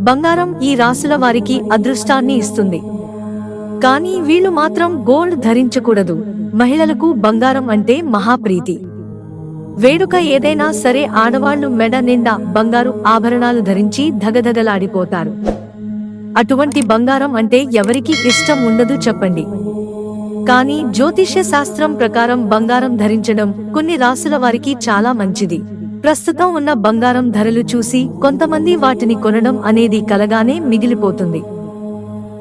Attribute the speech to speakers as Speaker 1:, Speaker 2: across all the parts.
Speaker 1: బంగారం ఈ రాసుల వారికి అదృష్టాన్ని ఇస్తుంది. కానీ వీళ్ళు మాత్రం గోల్డ్ ధరించకూడదు. మహిళలకు బంగారం అంటే మహాప్రీతి. వేడుక ఏదైనా సరే ఆడవాళ్ళు మెడ నిండా బంగారు ఆభరణాలు ధరించి ధగధగలాడిపోతారు. అటువంటి బంగారం అంటే ఎవరికి ఇష్టం ఉండదు చెప్పండి. కానీ జ్యోతిష్య శాస్త్రం ప్రకారం బంగారం ధరించడం కొన్ని రాసుల వారికి చాలా మంచిది. ప్రస్తుతం ఉన్న బంగారం ధరలు చూసి కొంతమంది వాటిని కొనడం అనేది కలగానే మిగిలిపోతుంది.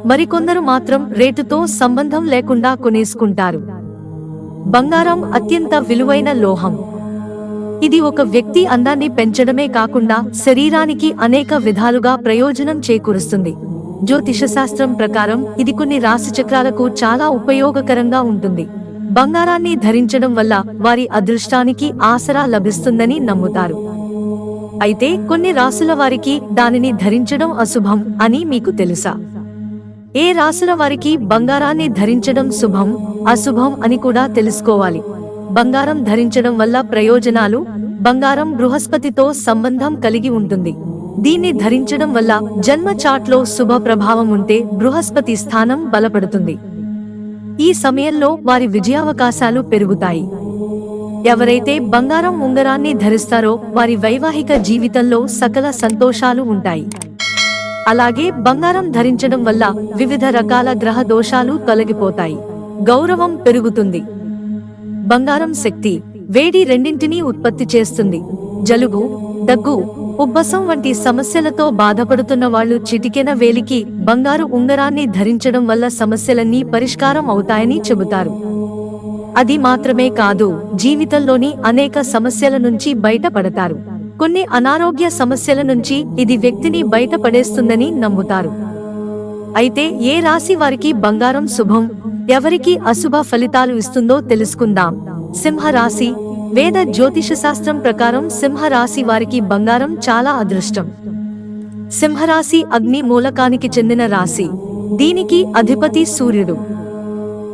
Speaker 1: మరికొందరు మాత్రం రేటుతో సంబంధం లేకుండా కొనేసుకుంటారు. బంగారం అత్యంత విలువైన లోహం. ఇది ఒక వ్యక్తి అందాన్ని పెంచడమే కాకుండా శరీరానికి అనేక విధాలుగా ప్రయోజనం చేకూరుస్తుంది. జ్యోతిషశాస్త్రం ప్రకారం ఇది కొన్ని రాశిచక్రాలకు చాలా ఉపయోగకరంగా ఉంటుంది. బంగారాన్ని ధరించడం వల్ల వారి అదృష్టానికి ఆసరా లభిస్తుందని నమ్ముతారు. అయితే కొన్ని రాసుల వారికి దానిని ధరించడం అశుభం అని మీకు తెలుసా? ఏ రాసుల వారికి బంగారాన్ని ధరించడం శుభం అశుభం అని కూడా తెలుసుకోవాలి. బంగారం ధరించడం వల్ల ప్రయోజనాలు బంగారం బృహస్పతితో సంబంధం కలిగి ఉంటుంది. దీన్ని ధరించడం వల్ల జన్మ చాట్లో శుభ ప్రభావం ఉంటే బృహస్పతి స్థానం బలపడుతుంది. ఈ సమయంలో వారి విజయావకాశాలు పెరుగుతాయి. ఎవరైతే బంగారం ఉంగరాన్ని ధరిస్తారో వారి వైవాహిక జీవితంలో సకల సంతోషాలు ఉంటాయి. అలాగే బంగారం ధరించడం వల్ల వివిధ రకాల గ్రహ దోషాలు తొలగిపోతాయి. గౌరవం పెరుగుతుంది. బంగారం శక్తి వేడి రెండింటినీ ఉత్పత్తి చేస్తుంది. జలుబు దగ్గు ఉబ్బసం వంటి సమస్యలతో బాధపడుతున్న వాళ్ళు చిటికెన వేలికి బంగారు ఉంగరాన్ని ధరించడం వల్ల సమస్యలన్నీ పరిష్కారం అవుతాయని చెబుతారు. అది మాత్రమే కాదు జీవితంలోని అనేక సమస్యల నుంచి బయటపడతారు. కొన్ని అనారోగ్య సమస్యల నుంచి ఇది వ్యక్తిని బయటపడేస్తుందని నమ్ముతారు. అయితే ఏ రాశి వారికి బంగారం శుభం ఎవరికి అశుభ ఫలితాలు ఇస్తుందో తెలుసుకుందాం. సింహరాశి వేద జ్యోతిష శాస్త్రం ప్రకారం సింహరాశి వారికి బంగారం చాలా అదృష్టం. సింహరాశి అగ్ని మూలకానికి చెందిన రాశి. దీనికి అధిపతి సూర్యుడు.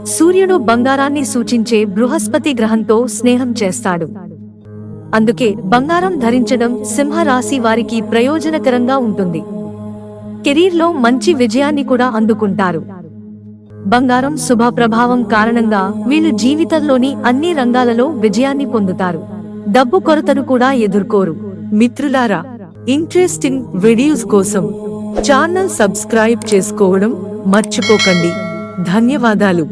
Speaker 1: సూర్యుడు బంగారాన్ని సూచించే బృహస్పతి గ్రహంతో స్నేహం చేస్తాడు. అందుకే బంగారం ధరించడం సింహరాశి వారికి ప్రయోజనకరంగా ఉంటుంది. కెరీర్లో మంచి విజయాన్ని కూడా అందుకుంటారు. బంగారం శుభ ప్రభావం కారణంగా వీళ్ళు జీవితంలోని అన్ని రంగాలలో విజయాన్ని పొందుతారు. డబ్బు కొరతను కూడా ఎదుర్కోరు. మిత్రులారా ఇంట్రెస్టింగ్ వీడియోస్ కోసం ఛానల్ సబ్స్క్రైబ్ చేసుకోవడం మర్చిపోకండి. ధన్యవాదాలు.